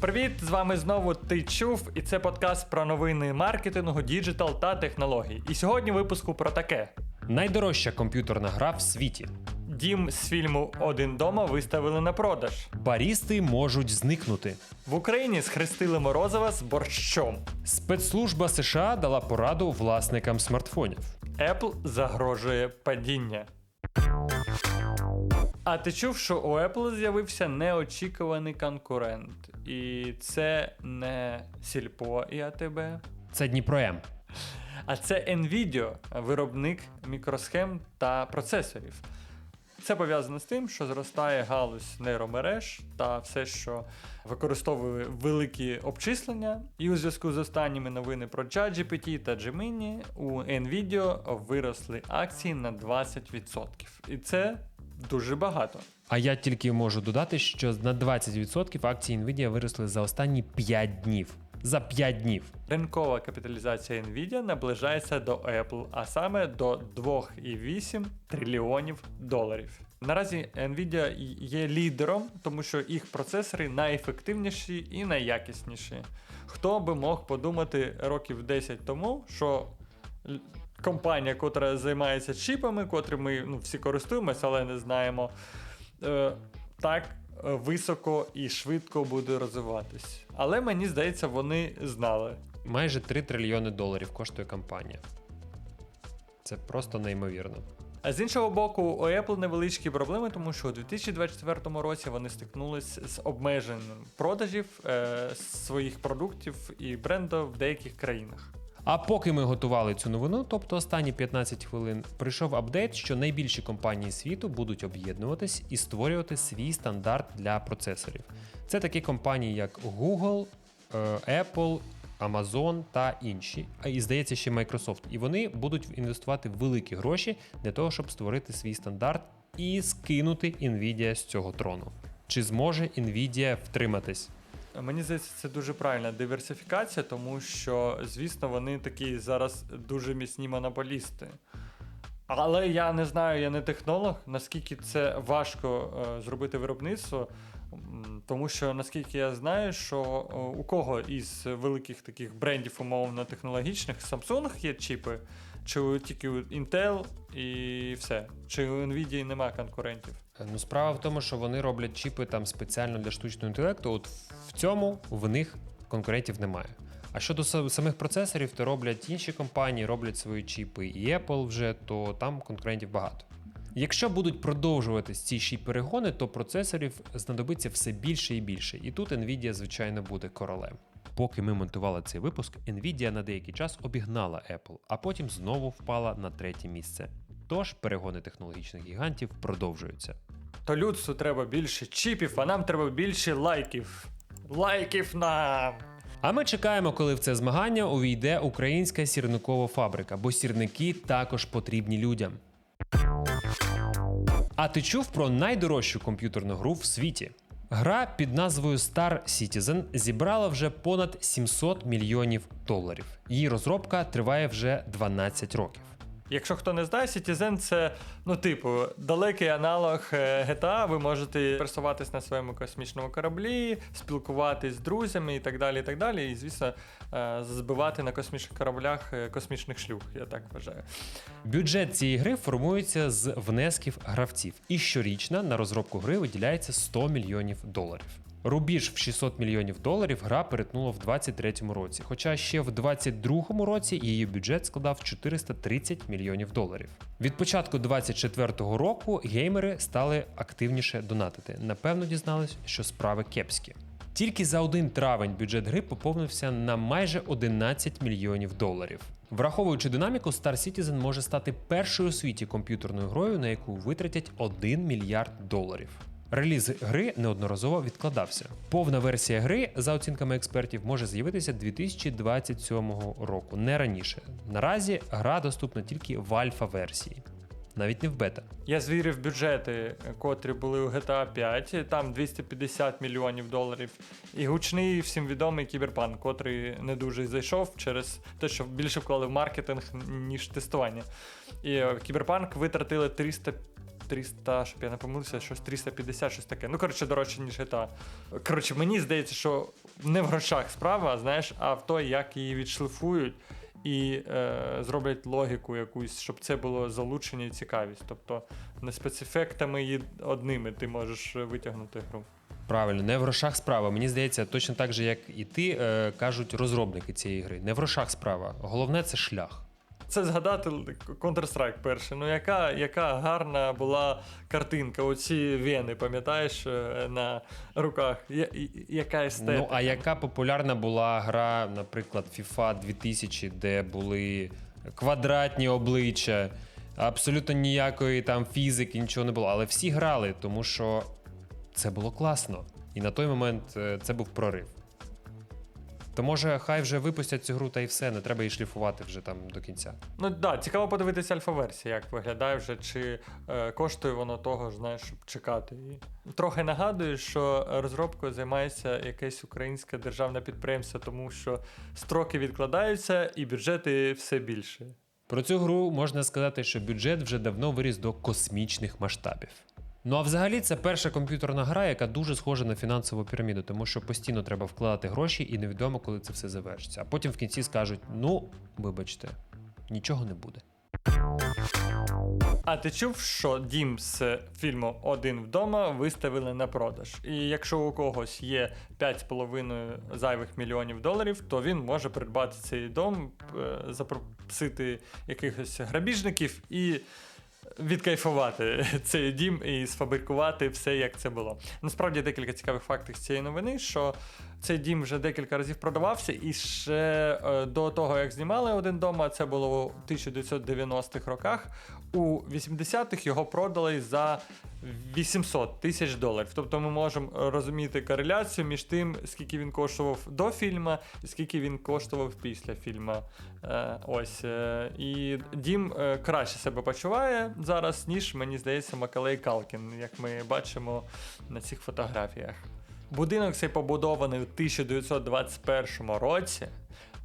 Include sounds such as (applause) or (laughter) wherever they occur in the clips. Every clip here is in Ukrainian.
Привіт! З вами знову ти чув, і це подкаст про новини маркетингу, діджитал та технологій. І сьогодні випуску про таке: Найдорожча комп'ютерна гра в світі. дім з фільму Один дома виставили на продаж. Барісти можуть зникнути. В Україні схрестили Морозова з борщом. Спецслужба США дала пораду власникам смартфонів. Apple загрожує падіння. А ти чув, що у Apple з'явився неочікуваний конкурент. І це не Сільпо і АТБ, Це Дніпро М. а це Nvidia, виробник мікросхем та процесорів. Це пов'язано з тим, що зростає галузь нейромереж та все, що використовує великі обчислення. І у зв'язку з останніми новини про ChatGPT та Gemini у Nvidia виросли акції на 20%. І це дуже багато. А я тільки можу додати, що на 20% акції Nvidia виросли за останні 5 днів. За 5 днів. Ринкова капіталізація Nvidia наближається до Apple, а саме до 2,8 трильйонів доларів. Наразі Nvidia є лідером, тому що їх процесори найефективніші і найякісніші. Хто би мог подумати років 10 тому, що компанія, котра займається чіпами, котрі ми ну, всі користуємося, але не знаємо, е, так високо і швидко буде розвиватись. Але мені здається, вони знали. Майже 3 трильйони доларів коштує компанія. Це просто неймовірно. А з іншого боку, у Apple невеличкі проблеми, тому що у 2024 році вони стикнулись з обмеженням продажів е, своїх продуктів і бренду в деяких країнах. А поки ми готували цю новину, тобто останні 15 хвилин, прийшов апдейт, що найбільші компанії світу будуть об'єднуватись і створювати свій стандарт для процесорів. Це такі компанії, як Google, е, Apple, Amazon та інші. А і здається, ще Microsoft. І вони будуть інвестувати великі гроші для того, щоб створити свій стандарт і скинути Nvidia з цього трону. Чи зможе Nvidia втриматись? Мені здається, це дуже правильна диверсифікація, тому що, звісно, вони такі зараз дуже міцні монополісти. Але я не знаю, я не технолог, наскільки це важко е, зробити виробництво, тому що наскільки я знаю, що е, у кого із великих таких брендів умовно технологічних Samsung є чіпи, чи тільки у Intel і все. Чи у Nvidia нема конкурентів? Ну, справа в тому, що вони роблять чіпи там спеціально для штучного інтелекту. От в цьому в них конкурентів немає. А щодо самих процесорів, то роблять інші компанії, роблять свої чіпи, і Apple вже, то там конкурентів багато. Якщо будуть продовжуватись ці ще перегони, то процесорів знадобиться все більше і більше. І тут Nvidia, звичайно, буде королем. Поки ми монтували цей випуск, Nvidia на деякий час обігнала Apple, а потім знову впала на третє місце. Тож перегони технологічних гігантів продовжуються. То людству треба більше чіпів, а нам треба більше лайків. Лайків нам! А ми чекаємо, коли в це змагання увійде українська сірникова фабрика, бо сірники також потрібні людям. А ти чув про найдорожчу комп'ютерну гру в світі? Гра під назвою Star Citizen зібрала вже понад 700 мільйонів доларів. Її розробка триває вже 12 років. Якщо хто не знає, Citizen це, ну, типу, далекий аналог е, GTA. Ви можете пересуватись на своєму космічному кораблі, спілкуватись з друзями і так далі. І так далі. І, звісно, е, збивати на космічних кораблях е, космічних шлюх, я так вважаю. Бюджет цієї гри формується з внесків гравців, і щорічно на розробку гри виділяється 100 мільйонів доларів. Рубіж в 600 мільйонів доларів гра перетнула в 2023 році, хоча ще в 2022 році її бюджет складав 430 мільйонів доларів. Від початку 2024 року геймери стали активніше донатити. Напевно, дізнались, що справи кепські. Тільки за один травень бюджет гри поповнився на майже 11 мільйонів доларів. Враховуючи динаміку, Star Citizen може стати першою у світі комп'ютерною грою, на яку витратять 1 мільярд доларів. Реліз гри неодноразово відкладався. Повна версія гри, за оцінками експертів, може з'явитися 2027 року, не раніше. Наразі гра доступна тільки в альфа-версії, навіть не в бета. Я звірив бюджети, котрі були у GTA 5, там 250 мільйонів доларів. І гучний всім відомий кіберпанк, котрий не дуже зайшов через те, що більше вклали в маркетинг, ніж тестування. І е, кіберпанк витратили 300 300, щоб я не помилився, щось 350, щось таке. Ну, коротше, дорожче, ніж GTA. Коротше, мені здається, що не в грошах справа, знаєш, а в той, як її відшлифують і е, зроблять логіку якусь, щоб це було залучення і цікавість. Тобто не спецефектами і одними ти можеш витягнути гру. Правильно, не в грошах справа. Мені здається, точно так же, як і ти, е, кажуть розробники цієї гри. Не в грошах справа. Головне це шлях. Це згадати Counter-Strike перший. Ну, яка, яка гарна була картинка, оці вени, пам'ятаєш, е, на руках. Я, яка естетика. Ну, а яка популярна була гра, наприклад, FIFA 2000, де були квадратні обличчя, абсолютно ніякої там фізики, нічого не було. Але всі грали, тому що це було класно. І на той момент е, це був прорив. То може, хай вже випустять цю гру та і все, не треба її шліфувати вже там до кінця. Ну так, да, цікаво подивитися альфа-версія, як виглядає вже, чи е, коштує воно того, ж, знаєш, щоб чекати її. Трохи нагадую, що розробкою займається якесь українське державне підприємство, тому що строки відкладаються і бюджети все більше. Про цю гру можна сказати, що бюджет вже давно виріс до космічних масштабів. Ну а взагалі це перша комп'ютерна гра, яка дуже схожа на фінансову піраміду, тому що постійно треба вкладати гроші і невідомо, коли це все завершиться. А потім в кінці скажуть: ну, вибачте, нічого не буде. А ти чув, що дім з фільму Один вдома виставили на продаж? І якщо у когось є 5,5 зайвих мільйонів доларів, то він може придбати цей дом, е, запросити якихось грабіжників і відкайфувати (laughs) цей дім і сфабрикувати все, як це було. Насправді декілька цікавих фактів з цієї новини, що цей дім вже декілька разів продавався, і ще е, до того, як знімали один дом, а це було у 1990-х роках. У 80-х його продали за 800 тисяч доларів. Тобто ми можемо розуміти кореляцію між тим, скільки він коштував до фільму і скільки він коштував після фільму. Е, ось. Е, і Дім е, краще себе почуває зараз, ніж, мені здається, Макалей Калкін, як ми бачимо на цих фотографіях. Будинок цей побудований у 1921 році,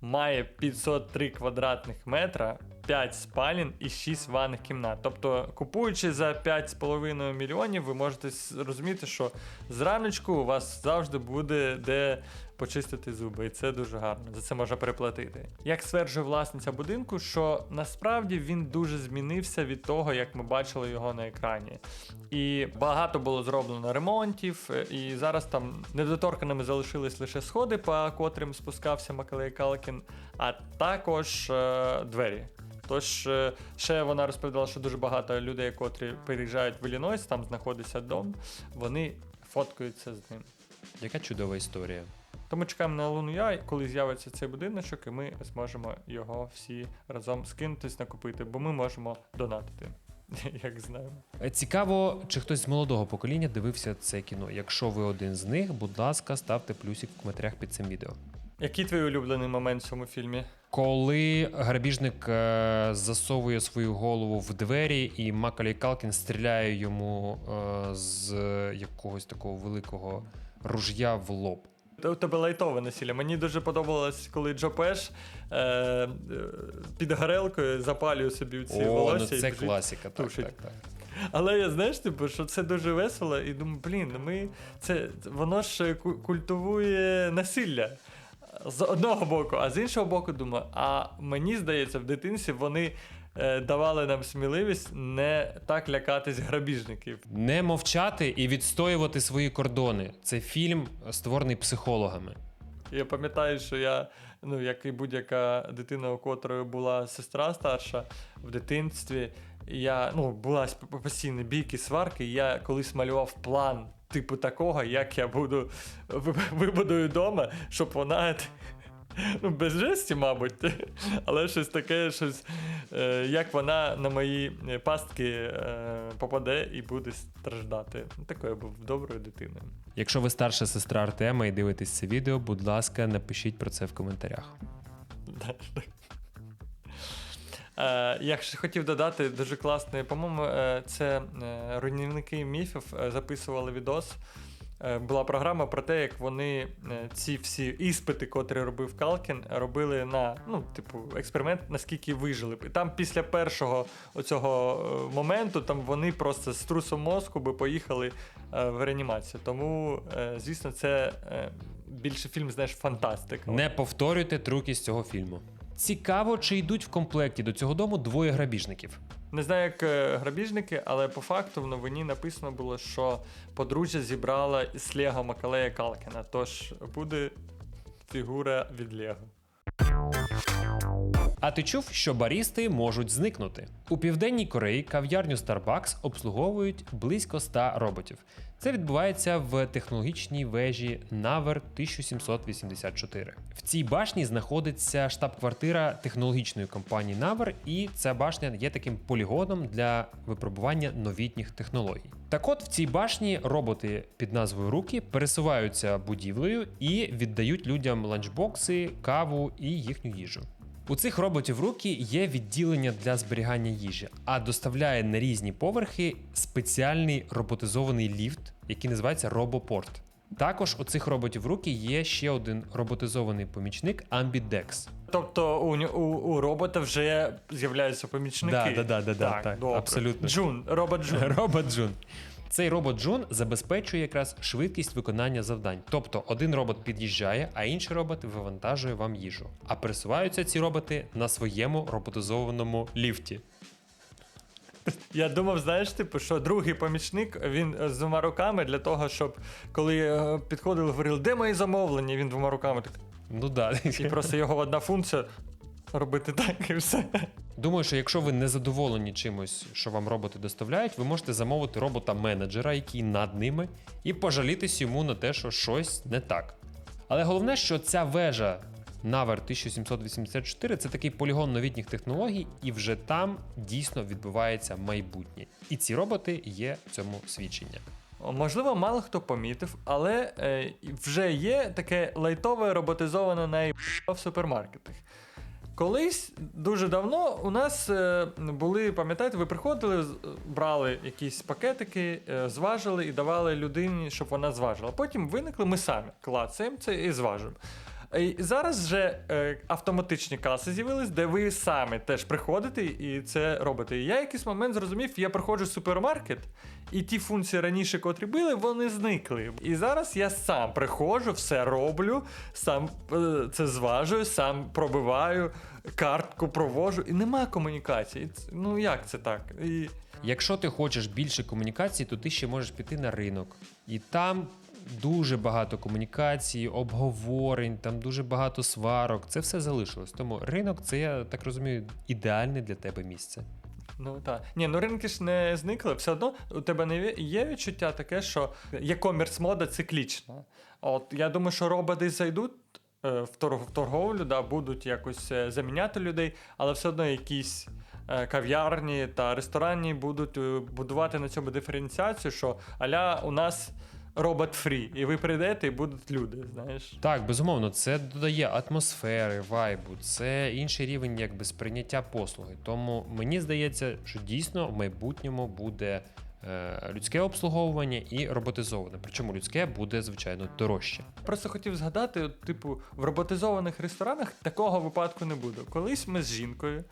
має 503 квадратних метра, 5 спалін і 6 ванних кімнат. Тобто, купуючи за 5,5 мільйонів, ви можете зрозуміти, розуміти, що зраночку у вас завжди буде де почистити зуби, і це дуже гарно. За це можна переплатити. Як стверджує власниця будинку, що насправді він дуже змінився від того, як ми бачили його на екрані. І багато було зроблено ремонтів, е, і зараз там недоторканими залишились лише сходи, по котрим спускався Макалей Калкін, а також е, двері. Тож е, ще вона розповідала, що дуже багато людей, котрі переїжджають в Іллінойс, там знаходиться дом, вони фоткаються з ним. Яка чудова історія. Тому чекаємо на Луну Я, коли з'явиться цей будиночок, і ми зможемо його всі разом скинутись, накупити, бо ми можемо донатити, (laughs) як знаємо. Е, Цікаво, чи хтось з молодого покоління дивився це кіно. Якщо ви один з них, будь ласка, ставте плюсик в коментарях під цим відео. Який твій улюблений момент в цьому фільмі? Коли грабіжник е, засовує свою голову в двері, і Макалей Калкін стріляє йому е, з якогось такого великого ружя в лоб. У тебе лайтове насилля. Мені дуже подобалось, коли Джо Пеш е, е, під гарелкою запалює собі ці О, ну волосся. і це біжить. класика. Так, так, так. Але я знаєш, типу, що це дуже весело, і думаю, блін, ну ми це воно ж ку- культивує насилля. З одного боку, а з іншого боку, думаю, а мені здається, в дитинстві вони е, давали нам сміливість не так лякатись грабіжників. Не мовчати і відстоювати свої кордони. Це фільм, створений психологами. Я пам'ятаю, що я, ну, як і будь-яка дитина, у котрої була сестра старша в дитинстві, я, ну, була постійні бійки, сварки, і я колись малював план типу такого, як я буду ви- вибудую вдома, щоб вона. Ну, без жесті, мабуть, але щось таке, щось, е, як вона на мої е, пастки е, попаде і буде страждати. Ну, Такою був доброю дитиною. Якщо ви старша сестра Артема і дивитесь це відео, будь ласка, напишіть про це в коментарях. Я ще хотів додати дуже класний, по-моєму, це руйнівники міфів записували відос була програма про те, як вони е, ці всі іспити, котрі робив Калкін, робили на ну, типу, експеримент, наскільки вижили б. І там після першого оцього е, моменту там вони просто з трусом мозку би поїхали е, в реанімацію. Тому, е, звісно, це е, більше фільм, знаєш, фантастика. Не повторюйте з цього фільму. Цікаво, чи йдуть в комплекті до цього дому двоє грабіжників. Не знаю, як е, грабіжники, але по факту в новині написано було, що подружжя зібрала з Лего Макалея Калкіна. Тож буде фігура від Лего. А ти чув, що барісти можуть зникнути? У південній Кореї кав'ярню Starbucks обслуговують близько 100 роботів. Це відбувається в технологічній вежі Навер 1784. В цій башні знаходиться штаб-квартира технологічної компанії Навер, і ця башня є таким полігоном для випробування новітніх технологій. Так от в цій башні роботи під назвою Руки пересуваються будівлею і віддають людям ланчбокси, каву і їхню їжу. У цих роботів руки є відділення для зберігання їжі, а доставляє на різні поверхи спеціальний роботизований ліфт, який називається робопорт. Також у цих роботів руки є ще один роботизований помічник Ambidex. Тобто у, у, у робота вже з'являються помічники. Да, да, да, да, да, так, так, добре. абсолютно. Джун, робот Джун. (laughs) Робот Джун. Цей робот Джун забезпечує якраз швидкість виконання завдань. Тобто один робот під'їжджає, а інший робот вивантажує вам їжу. А пересуваються ці роботи на своєму роботизованому ліфті. Я думав, знаєш, типу, що другий помічник він е, з двома руками для того, щоб коли е, підходили, говорили, де мої замовлення, він двома руками так. Ну да. І просто його одна функція робити так і все. Думаю, що якщо ви не задоволені чимось, що вам роботи доставляють, ви можете замовити робота-менеджера, який над ними, і пожалітись йому на те, що щось не так. Але головне, що ця вежа Навер 1784 це такий полігон новітніх технологій, і вже там дійсно відбувається майбутнє. І ці роботи є цьому свідчення. Можливо, мало хто помітив, але е, вже є таке лайтове роботизоване на в супермаркетах. Колись дуже давно у нас е, були, пам'ятаєте, ви приходили, брали якісь пакетики, е, зважили і давали людині, щоб вона зважила. Потім виникли ми самі клацаємо це і зважуємо. І зараз вже е, автоматичні каси з'явились, де ви самі теж приходите і це робите. І я якийсь момент зрозумів, я приходжу в супермаркет, і ті функції раніше, котрі були, вони зникли. І зараз я сам приходжу, все роблю, сам е, це зважую, сам пробиваю, картку провожу, і нема комунікації. Ну як це так? І Якщо ти хочеш більше комунікацій, то ти ще можеш піти на ринок. І там дуже багато комунікацій, обговорень, там дуже багато сварок. Це все залишилось. Тому ринок це, я так розумію, ідеальне для тебе місце. Ну так. Ні, ну ринки ж не зникли. Все одно у тебе не є відчуття таке, що e-commerce мода циклічна. От я думаю, що роботи зайдуть е, в, торг, в торговлю, да, будуть якось е, заміняти людей, але все одно якісь. е, Кав'ярні та ресторанні будуть будувати на цьому диференціацію, що аля у нас робот фрі, і ви прийдете, і будуть люди. Знаєш, Так, безумовно, це додає атмосфери, вайбу, це інший рівень якби сприйняття послуги. Тому мені здається, що дійсно в майбутньому буде е, людське обслуговування і роботизоване. Причому людське буде, звичайно, дорожче. Просто хотів згадати, типу, в роботизованих ресторанах такого випадку не буде. Колись ми з жінкою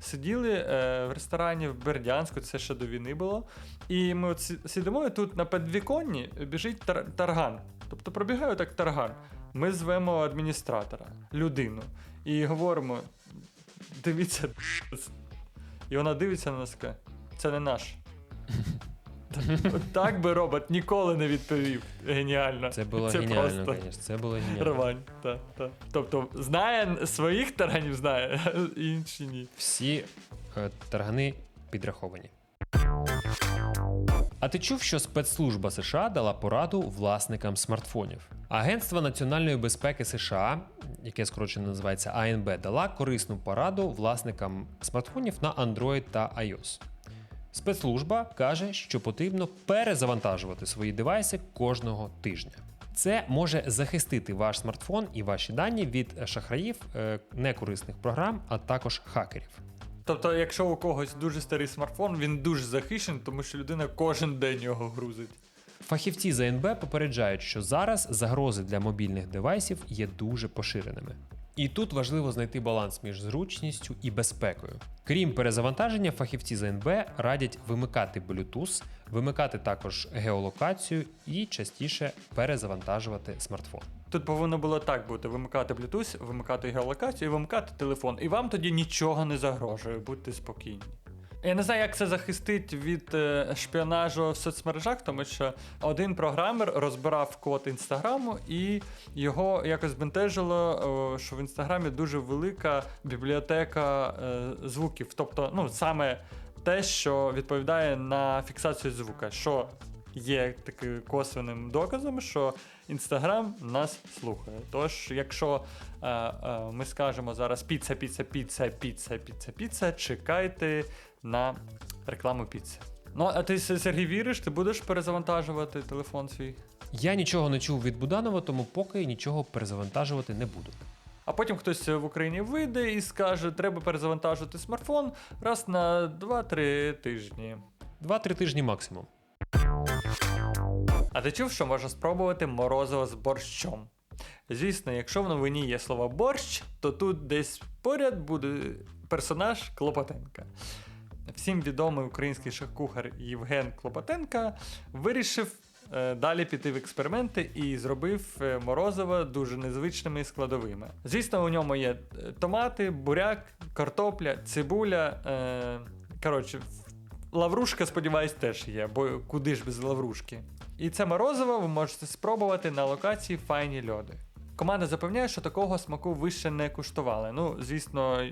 сиділи е, в ресторані в Бердянську, це ще до війни було. І ми от сидимо, і тут на підвіконні біжить тар- тарган. Тобто пробігає так тарган. Ми звемо адміністратора, людину, і говоримо: дивіться, (laughs) і вона дивиться на нас каже, це не наш. (laughs) Так би робот ніколи не відповів. Геніально. Це було це геніально, просто звісно. Це було геніально. рвань. Та, та. Тобто знає своїх таранів, знає, а (laughs) інші ні. Всі е, таргани підраховані. А ти чув, що спецслужба США дала пораду власникам смартфонів? Агентство національної безпеки США, яке скорочено називається АНБ, дала корисну пораду власникам смартфонів на Android та iOS. Спецслужба каже, що потрібно перезавантажувати свої девайси кожного тижня. Це може захистити ваш смартфон і ваші дані від шахраїв, е, некорисних програм, а також хакерів. Тобто, якщо у когось дуже старий смартфон, він дуже захищений, тому що людина кожен день його грузить. Фахівці з АНБ попереджають, що зараз загрози для мобільних девайсів є дуже поширеними. І тут важливо знайти баланс між зручністю і безпекою. Крім перезавантаження, фахівці ЗНБ радять вимикати Bluetooth, вимикати також геолокацію і частіше перезавантажувати смартфон. Тут повинно було так бути: вимикати Bluetooth, вимикати геолокацію і вимикати телефон. І вам тоді нічого не загрожує, будьте спокійні. Я не знаю, як це захистить від е, шпіонажу в соцмережах, тому що один програмер розбирав код інстаграму, і його якось бентежило, що в інстаграмі дуже велика бібліотека е, звуків. Тобто, ну саме те, що відповідає на фіксацію звука, що є таким косвенним доказом, що Інстаграм нас слухає. Тож, якщо е, е, ми скажемо зараз піца, піца, піца, піца, піца, піца, чекайте на рекламу піци. Ну, а ти Сергій віриш, ти будеш перезавантажувати телефон свій? Я нічого не чув від Буданова, тому поки нічого перезавантажувати не буду. А потім хтось в Україні вийде і скаже, треба перезавантажувати смартфон раз на 2-3 тижні. Два-три тижні максимум. А ти чув, що можна спробувати морозиво з борщом? Звісно, якщо в новині є слово борщ, то тут десь поряд буде персонаж Клопотенка. Всім відомий український шеф-кухар Євген Клопотенка вирішив е, далі піти в експерименти і зробив е, морозиво дуже незвичними складовими. Звісно, у ньому є е, томати, буряк, картопля, цибуля. Коротше, лаврушка, сподіваюсь, теж є, бо куди ж без лаврушки. І це морозиво ви можете спробувати на локації файні льоди. Команда запевняє, що такого смаку ви ще не куштували. Ну, звісно,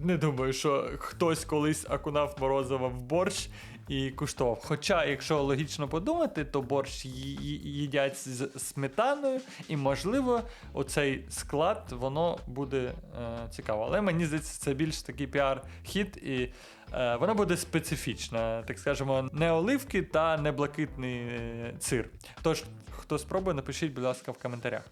не думаю, що хтось колись окунав морозиво в борщ і куштував. Хоча, якщо логічно подумати, то борщ їдять з сметаною, і, можливо, оцей склад воно буде е, цікаво. Але мені здається, це більш такий піар-хіт, і е, воно буде специфічне, так скажемо, не оливки та не блакитний е, сир. Тож, хто спробує, напишіть, будь ласка, в коментарях.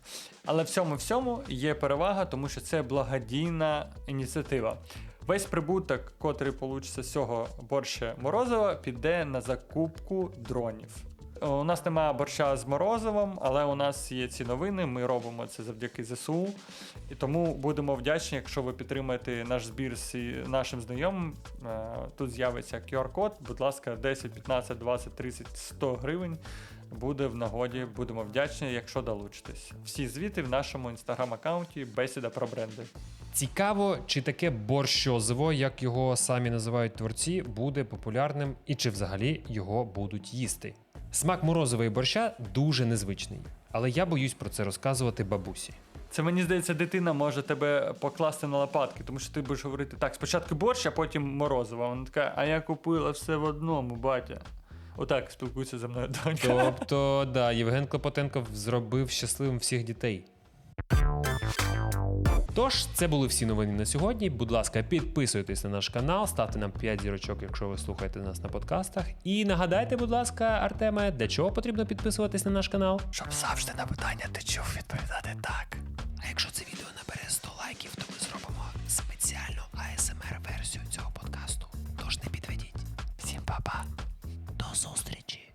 Але в цьому всьому є перевага, тому що це благодійна ініціатива. Весь прибуток, котрий получиться з цього борща морозива, піде на закупку дронів. Е, У нас немає борща з морозивом, але у нас є ці новини. Ми робимо це завдяки ЗСУ. І тому будемо вдячні, якщо ви підтримаєте наш збір з нашим знайомим. Е, Тут з'явиться QR-код. Будь ласка, 10, 15, 20, 30, 100 гривень буде в нагоді. Будемо вдячні, якщо долучитесь. Всі звіти в нашому інстаграм-аккаунті Бесіда про бренди. Цікаво, чи таке борщозиво, як його самі називають творці, буде популярним і чи взагалі його будуть їсти. Смак морозива і борща дуже незвичний, але я боюсь про це розказувати бабусі. Це мені здається, дитина може тебе покласти на лопатки, тому що ти будеш говорити так: спочатку борщ, а потім морозиво. Вона така, а я купила все в одному, батя. Отак спілкується зі мною донька. Тобто, да, Євген Клопотенко зробив щасливим всіх дітей. Тож, це були всі новини на сьогодні. Будь ласка, підписуйтесь на наш канал, ставте нам 5 зірочок, якщо ви слухаєте нас на подкастах. І нагадайте, будь ласка, Артеме, для чого потрібно підписуватись на наш канал? Щоб завжди на питання ти чув відповідати так. А якщо це відео набере 100 лайків, то ми зробимо спеціальну ASMR-версію цього подкасту. Тож не підведіть. Всім па-па. До зустрічі!